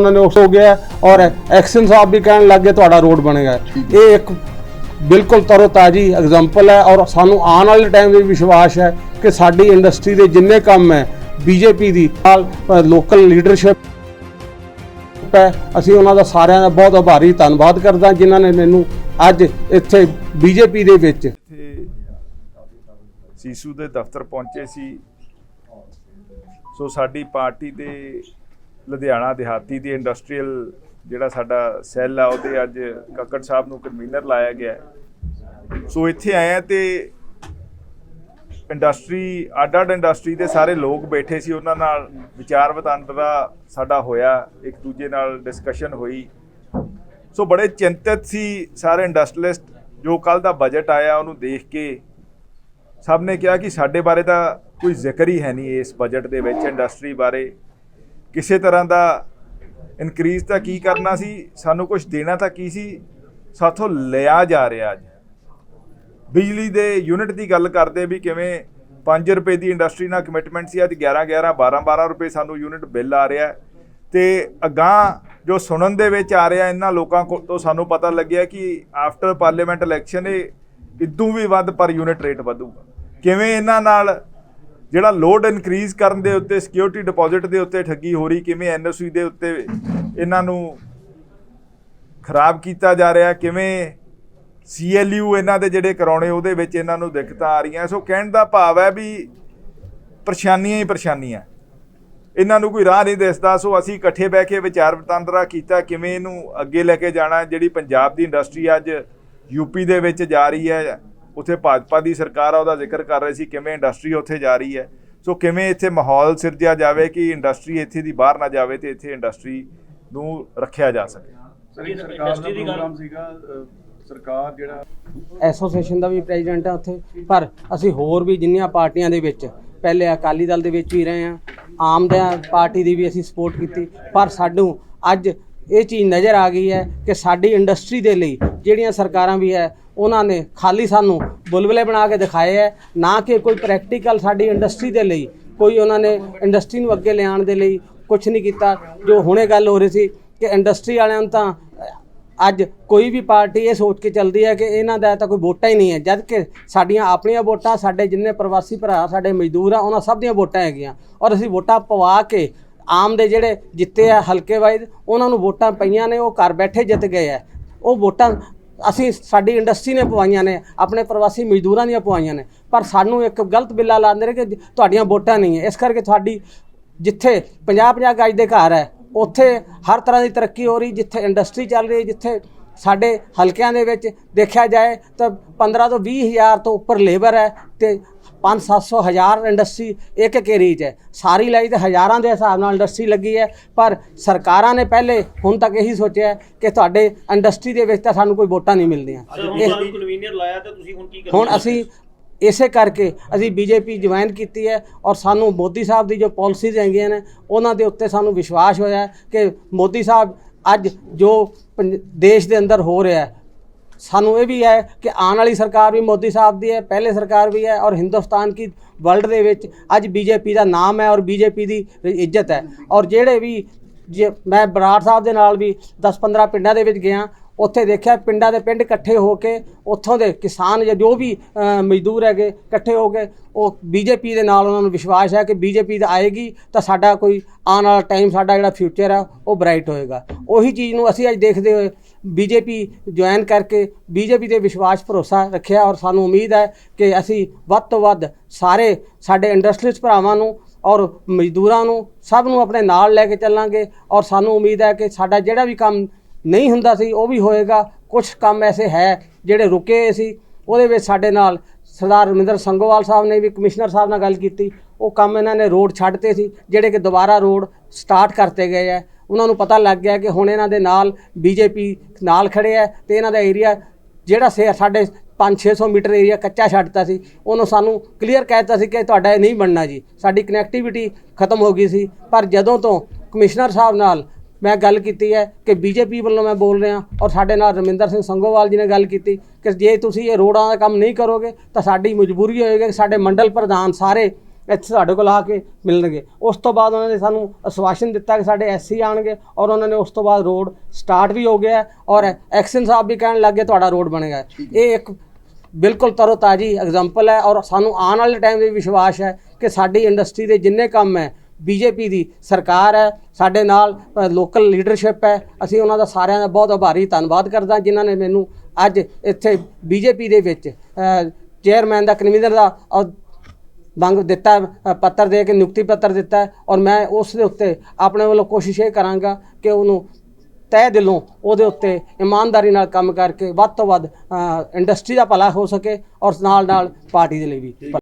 ਉਹਨਾਂ ਨੇ ਉਸ ਹੋ ਗਿਆ ਔਰ ਐਕਸ਼ਨ ਸਾਹਿਬ ਵੀ ਕਹਿਣ ਲੱਗੇ ਤੁਹਾਡਾ ਰੋਡ ਬਣੇਗਾ। ਇਹ ਇੱਕ ਬਿਲਕੁਲ ਤਰੋ ਤਾਜੀ ਐਗਜ਼ਾਮਪਲ ਹੈ ਔਰ ਸਾਨੂੰ ਆਉਣ ਵਾਲੇ ਟਾਈਮ ਵਿੱਚ ਵਿਸ਼ਵਾਸ ਹੈ ਕਿ ਸਾਡੀ ਇੰਡਸਟਰੀ ਦੇ ਜਿੰਨੇ ਕੰਮ ਹੈ ਬੀਜੇਪੀ ਦੀ ਨਾਲ ਲੋਕਲ ਲੀਡਰਸ਼ਿਪ ਹੈ ਅਸੀਂ ਉਹਨਾਂ ਦਾ ਸਾਰਿਆਂ ਦਾ ਬਹੁਤ ਆਭਾਰੀ ਧੰਨਵਾਦ ਕਰਦਾ ਜਿਨ੍ਹਾਂ ਨੇ ਮੈਨੂੰ ਅੱਜ ਇੱਥੇ ਬੀਜੇਪੀ ਦੇ ਵਿੱਚ ਸੀਸੂ ਦੇ ਦਫ਼ਤਰ ਪਹੁੰਚੇ ਸੀ। ਸੋ ਸਾਡੀ ਪਾਰਟੀ ਦੇ ਲੁਧਿਆਣਾ ਦਿਹਾਤੀ ਦੀ ਇੰਡਸਟਰੀਅਲ ਜਿਹੜਾ ਸਾਡਾ ਸੈੱਲ ਆ, ਉਹਦੇ ਅੱਜ ਕੱਕੜ ਸਾਹਿਬ ਨੂੰ ਕਨਵੀਨਰ ਲਾਇਆ ਗਿਆ ਸੋ ਇੱਥੇ ਆਇਆ ਆ ਤੇ ਇੰਡਸਟਰੀ ਅੱਡ ਅੱਡ ਇੰਡਸਟਰੀ ਦੇ ਸਾਰੇ ਲੋਕ ਬੈਠੇ ਸੀ, ਉਹਨਾਂ ਨਾਲ ਵਿਚਾਰ ਵਟਾਂਦਰਾ ਸਾਡਾ ਹੋਇਆ, ਇੱਕ ਦੂਜੇ ਨਾਲ ਡਿਸਕਸ਼ਨ ਹੋਈ। ਸੋ ਬੜੇ ਚਿੰਤਤ ਸੀ ਸਾਰੇ ਇੰਡਸਟਰੀਲਿਸਟ ਜੋ ਕੱਲ ਦਾ ਬਜਟ ਆਇਆ ਉਹਨੂੰ ਦੇਖ ਕੇ। ਸਭ ਨੇ ਕਿਹਾ ਕਿ ਸਾਡੇ ਬਾਰੇ ਤਾਂ ਕੋਈ ਜ਼ਿਕਰ ਹੀ ਹੈ ਨਹੀਂ ਇਸ ਬਜਟ ਦੇ ਵਿੱਚ ਇੰਡਸਟਰੀ ਬਾਰੇ। ਕਿਸੇ ਤਰ੍ਹਾਂ ਦਾ ਇਨਕਰੀਜ਼ ਤਾਂ ਕੀ ਕਰਨਾ ਸੀ? ਸਾਨੂੰ ਕੁਝ ਦੇਣਾ ਤਾਂ ਕੀ ਸੀ? ਸਾਥੋਂ ਲਿਆ ਜਾ ਰਿਹਾ ਅੱਜ। ਬਿਜਲੀ ਦੇ ਯੂਨਿਟ ਦੀ ਗੱਲ ਕਰਦੇ ਵੀ ਕਿਵੇਂ 5 ਰੁਪਏ ਦੀ ਇੰਡਸਟਰੀ ਨਾਲ ਕਮਿਟਮੈਂਟ ਸੀ, ਅੱਜ 11 11 12 12 ਰੁਪਏ ਸਾਨੂੰ ਯੂਨਿਟ ਬਿੱਲ ਆ ਰਿਹਾ। ਹੈ। ਤੇ ਅਗਾਂਹ ਜੋ ਸੁਣਨ ਦੇ ਵਿੱਚ ਆ ਰਿਹਾ, ਇਹਨਾਂ ਲੋਕਾਂ ਕੋਲ ਤੋਂ ਸਾਨੂੰ ਪਤਾ ਲੱਗਿਆ ਕਿ ਆਫਟਰ ਪਾਰਲੀਮੈਂਟ ਇਲੈਕਸ਼ਨ ਇਹ ਇਦੋਂ ਵੀ ਵੱਧ ਪਰ ਯੂਨਿਟ ਰੇਟ ਵਧੂਗਾ। ਕਿਵੇਂ ਇਹਨਾਂ ਨਾਲ ਜਿਹੜਾ ਲੋਡ ਇਨਕਰੀਜ਼ ਕਰਨ ਦੇ ਉੱਤੇ ਸਿਕਿਉਰਿਟੀ ਡਿਪੋਜ਼ਿਟ ਦੇ ਉੱਤੇ ਠੱਗੀ ਹੋ ਰਹੀ, ਕਿਵੇਂ ਐਨਓਸੀ ਦੇ ਉੱਤੇ ਇਹਨਾਂ ਨੂੰ ਖਰਾਬ ਕੀਤਾ ਜਾ ਰਿਹਾ, ਕਿਵੇਂ ਸੀਐਲਯੂ ਇਹਨਾਂ ਦੇ ਜਿਹੜੇ ਕਰਾਉਣੇ, ਉਹਦੇ ਵਿੱਚ ਇਹਨਾਂ ਨੂੰ ਦਿੱਕਤਾਂ ਆ ਰਹੀਆਂ। ਸੋ ਕਹਿਣ ਦਾ ਭਾਵ ਹੈ ਵੀ ਪਰੇਸ਼ਾਨੀਆਂ ਹੀ ਪਰੇਸ਼ਾਨੀਆਂ। ਇਹਨਾਂ ਨੂੰ ਕੋਈ ਰਾਹ ਨਹੀਂ ਦਿਸਦਾ। ਸੋ ਅਸੀਂ ਇਕੱਠੇ ਬਹਿ ਕੇ ਵਿਚਾਰ ਵਟਾਂਦਰਾ ਕੀਤਾ, ਕਿਵੇਂ ਇਹਨੂੰ ਅੱਗੇ ਲੈ ਕੇ ਜਾਣਾ, ਜਿਹੜੀ ਪੰਜਾਬ ਦੀ ਇੰਡਸਟਰੀ ਅੱਜ ਯੂਪੀ ਦੇ ਵਿੱਚ ਜਾ ਰਹੀ ਹੈ। ਉੱਥੇ ਭਾਜਪਾ ਦੀ ਸਰਕਾਰ ਆ ਉਹਦਾ ਜ਼ਿਕਰ ਕਰ ਰਹੇ ਸੀ ਕਿਵੇਂ ਇੰਡਸਟਰੀ ਉੱਥੇ ਜਾ ਰਹੀ ਹੈ। ਸੋ ਕਿਵੇਂ ਇੱਥੇ ਮਾਹੌਲ ਸਿਰਜਿਆ ਜਾਵੇ ਕਿ ਇੰਡਸਟਰੀ ਇੱਥੇ ਦੀ ਬਾਹਰ ਨਾ ਜਾਵੇ ਤੇ ਇੱਥੇ ਇੰਡਸਟਰੀ ਨੂੰ ਰੱਖਿਆ ਜਾ ਸਕੇ। ਸਰ ਇਹ ਸਰਕਾਰ ਦਾ ਪ੍ਰੋਗਰਾਮ ਸੀਗਾ ਸਰਕਾਰ ਜਿਹੜਾ ਐਸੋਸੀਏਸ਼ਨ ਦਾ ਵੀ ਪ੍ਰੈਜ਼ੀਡੈਂਟ ਆ ਉੱਥੇ ਪਰ ਅਸੀਂ ਹੋਰ ਵੀ ਜਿੰਨੀਆਂ ਪਾਰਟੀਆਂ ਦੇ ਵਿੱਚ ਪਹਿਲੇ ਅਕਾਲੀ ਦਲ ਦੇ ਵਿੱਚ ਵੀ ਰਹੇ ਆ ਆਮ ਦਾ ਪਾਰਟੀ ਦੀ ਵੀ ਅਸੀਂ ਸਪੋਰਟ ਕੀਤੀ ਪਰ ਸਾਨੂੰ ਅੱਜ ਇਹ ਚੀਜ਼ ਨਜ਼ਰ ਆ ਗਈ ਹੈ ਕਿ ਸਾਡੀ ਇੰਡਸਟਰੀ ਦੇ ਲਈ ਜਿਹੜੀਆਂ ਸਰਕਾਰਾਂ ਵੀ ਹੈ ਉਹਨਾਂ ਨੇ ਖਾਲੀ ਸਾਨੂੰ ਬੁਲਬੁਲੇ ਬਣਾ ਕੇ ਦਿਖਾਏ ਹੈ, ਨਾ ਕਿ ਕੋਈ ਪ੍ਰੈਕਟੀਕਲ ਸਾਡੀ ਇੰਡਸਟਰੀ ਦੇ ਲਈ, ਕੋਈ ਉਹਨਾਂ ਨੇ ਇੰਡਸਟਰੀ ਨੂੰ ਅੱਗੇ ਲਿਆਉਣ ਦੇ ਲਈ ਕੁਝ ਨਹੀਂ ਕੀਤਾ। ਜੋ ਹੁਣੇ ਗੱਲ ਹੋ ਰਹੀ ਸੀ ਕਿ ਇੰਡਸਟਰੀ ਵਾਲਿਆਂ ਨੂੰ ਤਾਂ ਅੱਜ ਕੋਈ ਵੀ ਪਾਰਟੀ ਇਹ ਸੋਚ ਕੇ ਚੱਲਦੀ ਹੈ ਕਿ ਇਹਨਾਂ ਦਾ ਤਾਂ ਕੋਈ ਵੋਟਾਂ ਹੀ ਨਹੀਂ ਹੈ, ਜਦ ਕਿ ਸਾਡੀਆਂ ਆਪਣੀਆਂ ਵੋਟਾਂ, ਸਾਡੇ ਜਿੰਨੇ ਪ੍ਰਵਾਸੀ ਭਰਾ, ਸਾਡੇ ਮਜ਼ਦੂਰ ਆ, ਉਹਨਾਂ ਸਭ ਦੀਆਂ ਵੋਟਾਂ ਹੈਗੀਆਂ। ਔਰ ਅਸੀਂ ਵੋਟਾਂ ਪਵਾ ਕੇ ਆਮ ਦੇ ਜਿਹੜੇ ਜਿੱਤੇ ਆ ਹਲਕੇ ਵਾਈਜ਼, ਉਹਨਾਂ ਨੂੰ ਵੋਟਾਂ ਪਈਆਂ ਨੇ, ਉਹ ਘਰ ਬੈਠੇ ਜਿੱਤ ਗਏ ਆ ਉਹ ਵੋਟਾਂ ਅਸੀਂ ਸਾਡੀ ਇੰਡਸਟਰੀ ਨੇ ਪਵਾਈਆਂ ਨੇ, ਆਪਣੇ ਪ੍ਰਵਾਸੀ ਮਜ਼ਦੂਰਾਂ ਦੀਆਂ ਪਵਾਈਆਂ ਨੇ, ਪਰ ਸਾਨੂੰ ਇੱਕ ਗਲਤ ਬਿੱਲਾ ਲਾਉਂਦੇ ਨੇ ਕਿ ਤੁਹਾਡੀਆਂ ਵੋਟਾਂ ਨਹੀਂ ਹੈ। ਇਸ ਕਰਕੇ ਤੁਹਾਡੀ ਜਿੱਥੇ 50 50 ਗਜ ਦੇ ਘਰ ਹੈ, ਉੱਥੇ ਹਰ ਤਰ੍ਹਾਂ ਦੀ ਤਰੱਕੀ ਹੋ ਰਹੀ, ਜਿੱਥੇ ਇੰਡਸਟਰੀ ਚੱਲ ਰਹੀ, ਜਿੱਥੇ ਸਾਡੇ ਹਲਕਿਆਂ ਦੇ ਵਿੱਚ ਦੇਖਿਆ ਜਾਏ ਤਾਂ 15 ਤੋਂ 20 ਹਜ਼ਾਰ ਤੋਂ ਉੱਪਰ ਲੇਬਰ ਹੈ ਤੇ 5 700 ਹਜ਼ਾਰ ਇੰਡਸਟਰੀ ਇੱਕ ਇੱਕ ਏਰੀਆ 'ਚ ਹੈ। ਸਾਰੀ ਲਈ ਤੇ ਹਜ਼ਾਰਾਂ ਦੇ ਹਿਸਾਬ ਨਾਲ ਇੰਡਸਟਰੀ ਲੱਗੀ ਹੈ। ਪਰ ਸਰਕਾਰਾਂ ਨੇ ਪਹਿਲੇ ਹੁਣ ਤੱਕ ਇਹੀ ਸੋਚਿਆ ਕਿ ਤੁਹਾਡੇ ਇੰਡਸਟਰੀ ਦੇ ਵਿੱਚ ਤਾਂ ਸਾਨੂੰ ਕੋਈ ਵੋਟਾਂ ਨਹੀਂ ਮਿਲਦੀਆਂ। ਹੁਣ ਇਹ- ਤੁਹਾਨੂੰ ਕਨਵੀਨਰ ਲਾਇਆ ਤੇ ਤੁਸੀਂ ਹੁਣ ਕੀ ਕਰੋਗੇ? ਹੁਣ ਅਸੀਂ ਇਸੇ ਕਰਕੇ ਅਸੀਂ ਬੀਜੇਪੀ ਜੁਆਇਨ ਕੀਤੀ ਹੈ ਔਰ ਸਾਨੂੰ ਮੋਦੀ ਸਾਹਿਬ ਦੀ ਜੋ ਪਾਲਿਸੀਜ਼ ਹੈਗੀਆਂ ਨੇ ਉਹਨਾਂ ਦੇ ਉੱਤੇ ਸਾਨੂੰ ਵਿਸ਼ਵਾਸ ਹੋਇਆ ਕਿ ਮੋਦੀ ਸਾਹਿਬ ਅੱਜ ਜੋ ਦੇਸ਼ ਦੇ ਅੰਦਰ ਹੋ ਰਿਹਾ ਹੈ ਸਾਨੂੰ ਇਹ ਵੀ ਹੈ ਕਿ ਆਉਣ ਵਾਲੀ ਸਰਕਾਰ ਵੀ ਮੋਦੀ ਸਾਹਿਬ ਦੀ ਹੈ, ਪਹਿਲੇ ਸਰਕਾਰ ਵੀ ਹੈ ਔਰ ਹਿੰਦੁਸਤਾਨ ਕੀ ਵਰਲਡ ਦੇ ਵਿੱਚ ਅੱਜ ਬੀਜੇਪੀ ਦਾ ਨਾਮ ਹੈ ਔਰ ਬੀਜੇਪੀ ਦੀ ਇੱਜ਼ਤ ਹੈ। ਔਰ ਜਿਹੜੇ ਵੀ ਜੇ ਮੈਂ ਬਰਾੜ ਸਾਹਿਬ ਦੇ ਨਾਲ ਵੀ 10-15 ਪਿੰਡਾਂ ਦੇ ਵਿੱਚ ਗਿਆ, ਉੱਥੇ ਦੇਖਿਆ ਪਿੰਡਾਂ ਦੇ ਪਿੰਡ ਇਕੱਠੇ ਹੋ ਕੇ ਉੱਥੋਂ ਦੇ ਕਿਸਾਨ ਜਾਂ ਜੋ ਵੀ ਮਜ਼ਦੂਰ ਹੈਗੇ ਇਕੱਠੇ ਹੋ ਕੇ ਉਹ ਬੀਜੇਪੀ ਦੇ ਨਾਲ ਉਹਨਾਂ ਨੂੰ ਵਿਸ਼ਵਾਸ ਹੈ ਕਿ ਬੀਜੇਪੀ ਦਾ ਆਏਗੀ, ਤਾਂ ਸਾਡਾ ਕੋਈ ਆਉਣ ਵਾਲਾ ਟਾਈਮ ਸਾਡਾ ਜਿਹੜਾ ਫਿਊਚਰ ਹੈ ਉਹ ਬ੍ਰਾਈਟ ਹੋਏਗਾ। ਉਹੀ ਚੀਜ਼ ਨੂੰ ਅਸੀਂ ਅੱਜ ਦੇਖਦੇ ਹੋਏ ਬੀਜੇਪੀ ਜੁਆਇਨ ਕਰਕੇ ਬੀਜੇਪੀ ਤੇ ਵਿਸ਼ਵਾਸ ਭਰੋਸਾ ਰੱਖਿਆ ਔਰ ਸਾਨੂੰ ਉਮੀਦ ਹੈ ਕਿ ਅਸੀਂ ਵੱਧ ਤੋਂ ਵੱਧ ਸਾਰੇ ਸਾਡੇ ਇੰਡਸਟਰੀਜ਼ ਭਰਾਵਾਂ ਨੂੰ ਔਰ ਮਜ਼ਦੂਰਾਂ ਨੂੰ ਸਭ ਨੂੰ ਆਪਣੇ ਨਾਲ ਲੈ ਕੇ ਚੱਲਾਂਗੇ ਔਰ ਸਾਨੂੰ ਉਮੀਦ ਹੈ ਕਿ ਸਾਡਾ ਜਿਹੜਾ ਵੀ ਕੰਮ ਨਹੀਂ ਹੁੰਦਾ ਸੀ, ਉਹ ਵੀ ਹੋਏਗਾ। ਕੁਝ ਕੰਮ ਐਸੇ ਹੈ ਜਿਹੜੇ ਰੁਕੇ ਸੀ। ਉਹਦੇ ਵਿੱਚ ਸਾਡੇ ਨਾਲ ਸਰਦਾਰ ਰਮਿੰਦਰ ਸੰਗੋਵਾਲ ਸਾਹਿਬ ਨੇ ਵੀ, ਕਮਿਸ਼ਨਰ ਸਾਹਿਬ ਨਾਲ ਗੱਲ ਕੀਤੀ। ਉਹ ਕੰਮ ਇਹਨਾਂ ਨੇ ਰੋਡ ਛੱਡਤੇ ਸੀ, ਜਿਹੜੇ ਕਿ ਦੁਬਾਰਾ ਰੋਡ ਸਟਾਰਟ ਕਰਤੇ ਗਏ ਹੈ। ਉਹਨਾਂ ਨੂੰ ਪਤਾ ਲੱਗ ਗਿਆ ਕਿ ਹੁਣ ਇਹਨਾਂ ਦੇ ਨਾਲ ਬੀਜੇਪੀ ਨਾਲ ਖੜੇ ਹੈ ਤੇ ਇਹਨਾਂ ਦਾ ਏਰੀਆ ਜਿਹੜਾ ਸੇ ਸਾਡੇ 5-600 ਮੀਟਰ ਏਰੀਆ ਕੱਚਾ ਛੱਡਤਾ ਸੀ, ਉਹਨੂੰ ਸਾਨੂੰ ਕਲੀਅਰ ਕਹਿਤਾ ਸੀ ਕਿ ਤੁਹਾਡਾ ਇਹ ਨਹੀਂ ਬਣਨਾ ਜੀ। ਸਾਡੀ ਕਨੈਕਟੀਵਿਟੀ ਖਤਮ ਹੋ ਗਈ ਸੀ। ਪਰ ਜਦੋਂ ਤੋਂ ਕਮਿਸ਼ਨਰ ਸਾਹਿਬ ਨਾਲ ਮੈਂ ਗੱਲ ਕੀਤੀ ਹੈ ਕਿ ਬੀਜੇਪੀ ਵੱਲੋਂ ਮੈਂ ਬੋਲ ਰਿਹਾ ਔਰ ਸਾਡੇ ਨਾਲ ਰਮਿੰਦਰ ਸਿੰਘ ਸੰਗੋਵਾਲ ਜੀ ਨੇ ਗੱਲ ਕੀਤੀ ਕਿ ਜੇ ਤੁਸੀਂ ਇਹ ਰੋਡਾਂ ਦਾ ਕੰਮ ਨਹੀਂ ਕਰੋਗੇ ਤਾਂ ਸਾਡੀ ਮਜਬੂਰੀ ਹੋਏਗੀ ਕਿ ਸਾਡੇ ਮੰਡਲ ਪ੍ਰਧਾਨ ਸਾਰੇ ਇੱਥੇ ਸਾਡੇ ਕੋਲ ਆ ਕੇ ਮਿਲਣਗੇ। ਉਸ ਤੋਂ ਬਾਅਦ ਉਹਨਾਂ ਨੇ ਸਾਨੂੰ ਆਸ਼ਵਾਸਨ ਦਿੱਤਾ ਕਿ ਸਾਡੇ ਐਸਸੀ ਆਣਗੇ ਔਰ ਉਹਨਾਂ ਨੇ ਉਸ ਤੋਂ ਬਾਅਦ ਰੋਡ ਸਟਾਰਟ ਵੀ ਹੋ ਗਿਆ ਔਰ ਐਕਸ਼ਨ ਸਾਹਿਬ ਵੀ ਕਹਿਣ ਲੱਗੇ ਤੁਹਾਡਾ ਰੋਡ ਬਣੇਗਾ ਇਹ ਇੱਕ ਬਿਲਕੁਲ ਤਰੋ ਤਾਜੀ ਐਗਜ਼ਾਮਪਲ ਹੈ ਔਰ ਸਾਨੂੰ ਆਉਣ ਵਾਲੇ ਟਾਈਮ ਵੀ ਵਿਸ਼ਵਾਸ ਹੈ ਕਿ ਸਾਡੀ ਇੰਡਸਟਰੀ ਦੇ ਜਿੰਨੇ ਕੰਮ ਹੈ ਬੀਜੇਪੀ ਦੀ ਸਰਕਾਰ ਹੈ ਸਾਡੇ ਨਾਲ ਲੋਕਲ ਲੀਡਰਸ਼ਿਪ ਹੈ। ਅਸੀਂ ਉਹਨਾਂ ਦਾ ਸਾਰਿਆਂ ਦਾ ਬਹੁਤ ਆਭਾਰੀ ਧੰਨਵਾਦ ਕਰਦਾ ਜਿਨ੍ਹਾਂ ਨੇ ਮੈਨੂੰ ਅੱਜ ਇੱਥੇ ਬੀਜੇਪੀ ਦੇ ਵਿੱਚ ਚੇਅਰਮੈਨ ਦਾ ਕਨਵੀਨਰ ਦਾ ਅਹੁ- ਮੰਗ ਦਿੱਤਾ ਅ, ਪੱਤਰ ਦੇ ਕੇ ਨਿਯੁਕਤੀ ਪੱਤਰ ਦਿੱਤਾ ਹੈ ਔਰ ਮੈਂ ਉਸ ਦੇ ਉੱਤੇ ਆਪਣੇ ਵੱਲੋਂ ਕੋਸ਼ਿਸ਼ ਇਹ ਕਰਾਂਗਾ ਕਿ ਉਹਨੂੰ ਤਹਿ ਦਿਲੋਂ ਉਹਦੇ ਉੱਤੇ ਇਮਾਨਦਾਰੀ ਨਾਲ ਕੰਮ ਕਰਕੇ ਵੱਧ ਤੋਂ ਵੱਧ ਇੰਡਸਟਰੀ ਦਾ ਭਲਾ ਹੋ ਸਕੇ ਔਰ ਨਾਲ ਨਾਲ ਪਾਰਟੀ ਦੇ ਲਈ ਵੀ ਭਲਾ